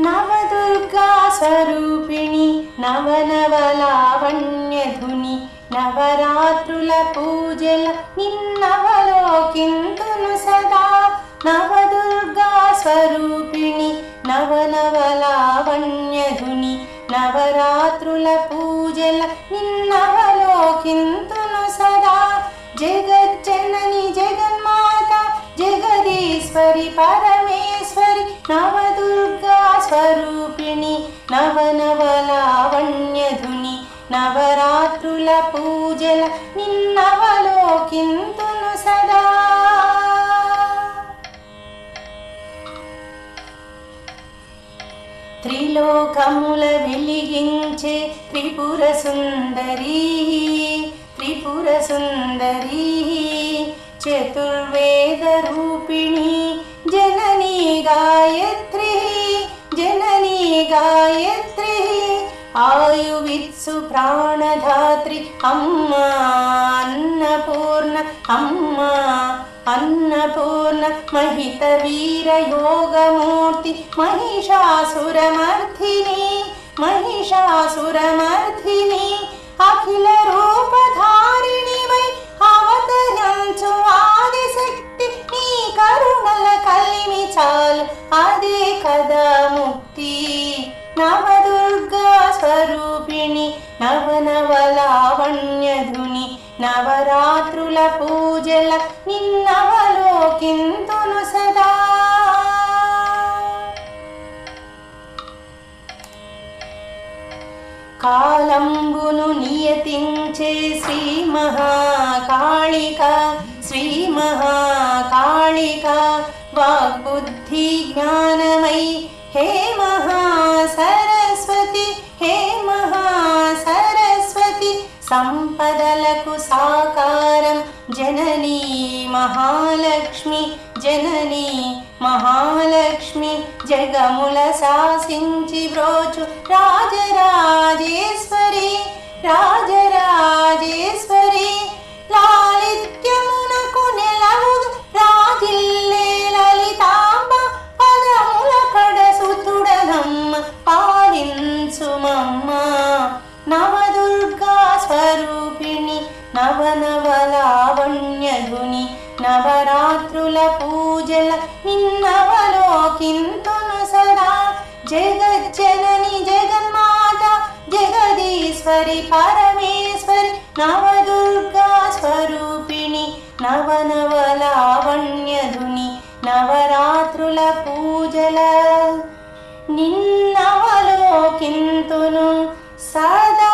నవదుర్గా స్వరూపిణి నవనవలావణ్యధుని నవరాత్రుల పూజల నిన్నవలోకింతును సదా నవదుర్గా స్వరూపిణి నవనవలావణ్యధుని నవరాత్రుల పూజల నిన్నవలోకింతును సదా జగజ్జనని జగన్మాత జగదీశ్వరి పరమేశ్వరి నవ స్వరూపిణి నవనవలావణ్యధుని నవరాత్రుల పూజల నిన్నవలోకింతును సదా. త్రిలోకముల వెలిగించే త్రిపుర సుందరీ త్రిపుర సుందరీ చతుర్వేద రూపిణి జననీ గాయత్రి జననీ గాయత్రి ఆయువిత్సు ప్రాణధాత్రి అమ్మ అన్నపూర్ణ అమ్మ అన్నపూర్ణ మహిత వీర యోగమూర్తి మహిషాసురమర్థిని మహిషాసురమర్థిని అఖిల రూపధారిణి వై అవతరించు ఆదిశక్తి నీ కరుణల కలిమి నవదుర్గా స్వరూపిణి నవనవలావణ్యధుని నవరాత్రుల పూజల నిన్నవలోకింతును సదా. కాలంబును నియతించే శ్రీ మహాకాళిక శ్రీ మహాకాళిక వాగ్బుద్ధి జ్ఞానమై హే మహాసరస్వతి హే మహాసరస్వతి సంపదలకు సాకారం జననీ మహాలక్ష్మి జననీ మహాలక్ష్మి జగముల శాసించి బ్రోచు రాజరాజేశ్వరి రాజ నవదుర్గా స్వరూపిణి నవనవలావణ్యధుని నవరాత్రుల పూజల నిన్నవలోకింతును సదా. జగజ్జనని జగన్మాత జగదీశ్వరి పరమేశ్వరి నవదుర్గా స్వరూపిణి నవనవలావణ్యధుని నవరాత్రుల పూజల నిన్న sada